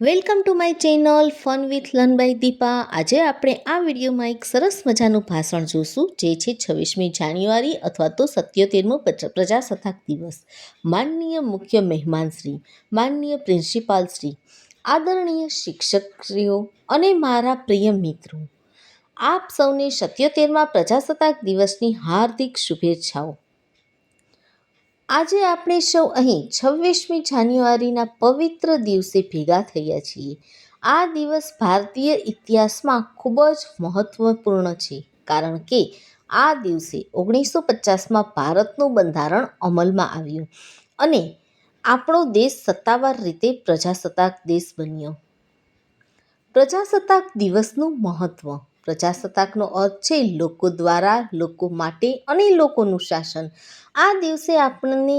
Welcome to my channel fun with લનબાઈ Deepa. આજે આપણે આ વિડીયોમાં એક સરસ મજાનું ભાષણ જોશું, જે છે છવ્વીસમી જાન્યુઆરી અથવા તો સત્યોતેરમો પ્રજાસત્તાક દિવસ. માનનીય મુખ્ય મહેમાનશ્રી, માનનીય પ્રિન્સિપાલશ્રી, આદરણીય શિક્ષકશ્રીઓ અને મારા પ્રિય મિત્રો, આપ સૌને સત્યોતેરમા પ્રજાસત્તાક દિવસની હાર્દિક શુભેચ્છાઓ. આજે આપણે સૌ અહીં છવ્વીસમી જાન્યુઆરીના પવિત્ર દિવસે ભેગા થયા છીએ. આ દિવસ ભારતીય ઇતિહાસમાં ખૂબ જ મહત્વપૂર્ણ છે, કારણ કે આ દિવસે ઓગણીસો પચાસમાં ભારતનું બંધારણ અમલમાં આવ્યું અને આપણો દેશ સત્તાવાર રીતે પ્રજાસત્તાક દેશ બન્યો. પ્રજાસત્તાક દિવસનું મહત્ત્વ પ્રજાસત્તાકનો અર્થ છે લોકો દ્વારા લોકો માટે અને લોકોનું શાસન. આ દિવસે આપણને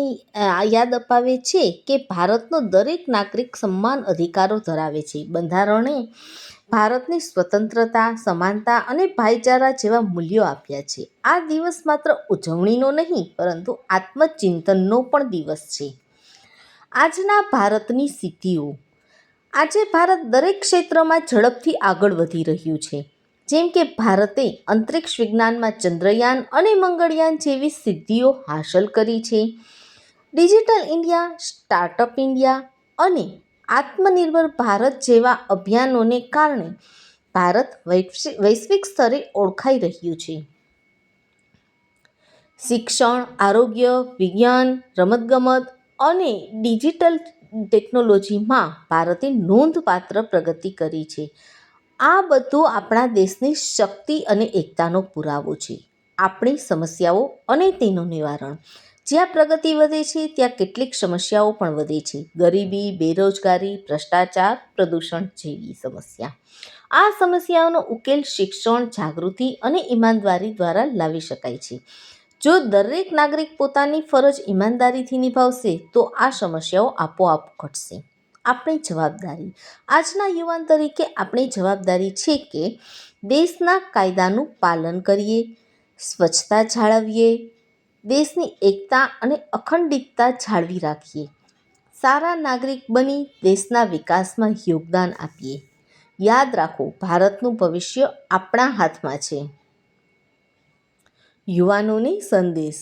યાદ અપાવે છે કે ભારતનો દરેક નાગરિક સમાન અધિકારો ધરાવે છે. બંધારણે ભારતની સ્વતંત્રતા, સમાનતા અને ભાઈચારા જેવા મૂલ્યો આપ્યા છે. આ દિવસ માત્ર ઉજવણીનો નહીં, પરંતુ આત્મચિંતનનો પણ દિવસ છે. આજના ભારતની સિદ્ધિઓ આજે ભારત દરેક ક્ષેત્રમાં ઝડપથી આગળ વધી રહ્યું છે. જેમ કે ભારતે અંતરિક્ષ વિજ્ઞાનમાં ચંદ્રયાન અને મંગળયાન જેવી સિદ્ધિઓ હાંસલ કરી છે. ડિજિટલ ઇન્ડિયા, સ્ટાર્ટઅપ ઇન્ડિયા અને આત્મનિર્ભર ભારત જેવા અભિયાનોને કારણે ભારત વૈશ્વિક સ્તરે ઓળખાઈ રહ્યું છે. શિક્ષણ, આરોગ્ય, વિજ્ઞાન, રમતગમત અને ડિજિટલ ટેકનોલોજીમાં ભારતે નોંધપાત્ર પ્રગતિ કરી છે. આ બધું આપણા દેશની શક્તિ અને એકતાનો પુરાવો છે. આપણી સમસ્યાઓ અને તેનું નિવારણ. જ્યાં પ્રગતિ વધે છે, ત્યાં કેટલીક સમસ્યાઓ પણ વધે છે. ગરીબી, બેરોજગારી, ભ્રષ્ટાચાર, પ્રદૂષણ જેવી સમસ્યા. આ સમસ્યાઓનો ઉકેલ શિક્ષણ, જાગૃતિ અને ઈમાનદારી દ્વારા લાવી શકાય છે. જો દરેક નાગરિક પોતાની ફરજ ઈમાનદારીથી નિભાવશે, તો આ સમસ્યાઓ આપોઆપ ઘટશે. આપણી જવાબદારી. આજના યુવાન તરીકે આપણી જવાબદારી છે કે દેશના કાયદાનું પાલન કરીએ, સ્વચ્છતા જાળવીએ, દેશની એકતા અને અખંડિતતા જાળવી રાખીએ. સારા નાગરિક બની દેશના વિકાસમાં યોગદાન આપીએ. યાદ રાખો, ભારતનું ભવિષ્ય આપણા હાથમાં છે. યુવાનોને સંદેશ.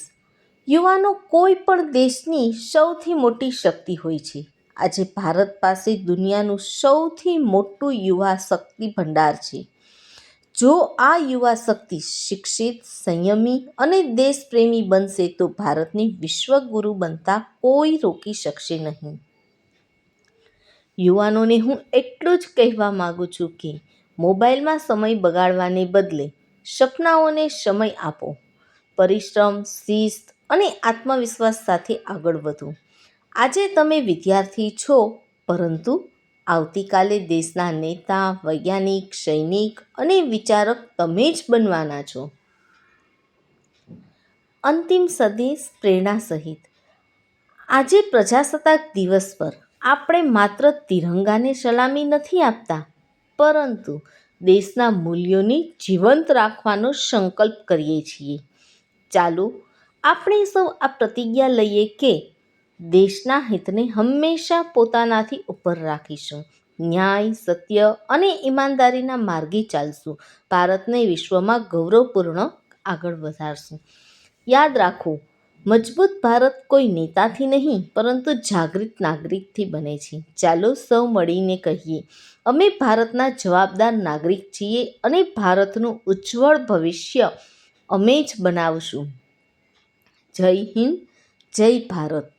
યુવાનો કોઈ પણ દેશની સૌથી મોટી શક્તિ હોય છે. આજે ભારત પાસે દુનિયાનું સૌથી મોટું યુવા શક્તિ ભંડાર છે. જો આ યુવા શક્તિ શિક્ષિત, સંયમી અને દેશપ્રેમી બનશે તો ભારતની વિશ્વગુરુ બનતા કોઈ રોકી શકશે નહીં. યુવાનોને હું એટલું જ કહેવા માગું છું કે મોબાઈલમાં સમય બગાડવાને બદલે સપનાઓને સમય આપો. પરિશ્રમ, શિસ્ત અને આત્મવિશ્વાસ સાથે આગળ વધો. આજે તમે વિદ્યાર્થી છો, પરંતુ આવતીકાલે દેશના નેતા, વૈજ્ઞાનિક, સૈનિક અને વિચારક તમે જ બનવાના છો. અંતિમ સંદેશ પ્રેરણા સહિત. આજે પ્રજાસત્તાક દિવસ પર આપણે માત્ર તિરંગાને સલામી નથી આપતા, પરંતુ દેશના મૂલ્યોને જીવંત રાખવાનો સંકલ્પ કરીએ છીએ. ચાલો, આપણે સૌ આ પ્રતિજ્ઞા લઈએ કે દેશના હિતને હંમેશા પોતાનાથી ઉપર રાખીશું. ન્યાય, સત્ય અને ઈમાનદારીના માર્ગે ચાલશું. ભારતને વિશ્વમાં ગૌરવપૂર્ણ આગળ વધારશું. યાદ રાખો, મજબૂત ભારત કોઈ નેતાથી નહીં, પરંતુ જાગૃત નાગરિકથી બને છે. ચાલો સૌ મળીને કહીએ, અમે ભારતના જવાબદાર નાગરિક છીએ અને ભારતનું ઉજ્જવળ ભવિષ્ય અમે જ બનાવશું. જય હિન્દ, જય ભારત.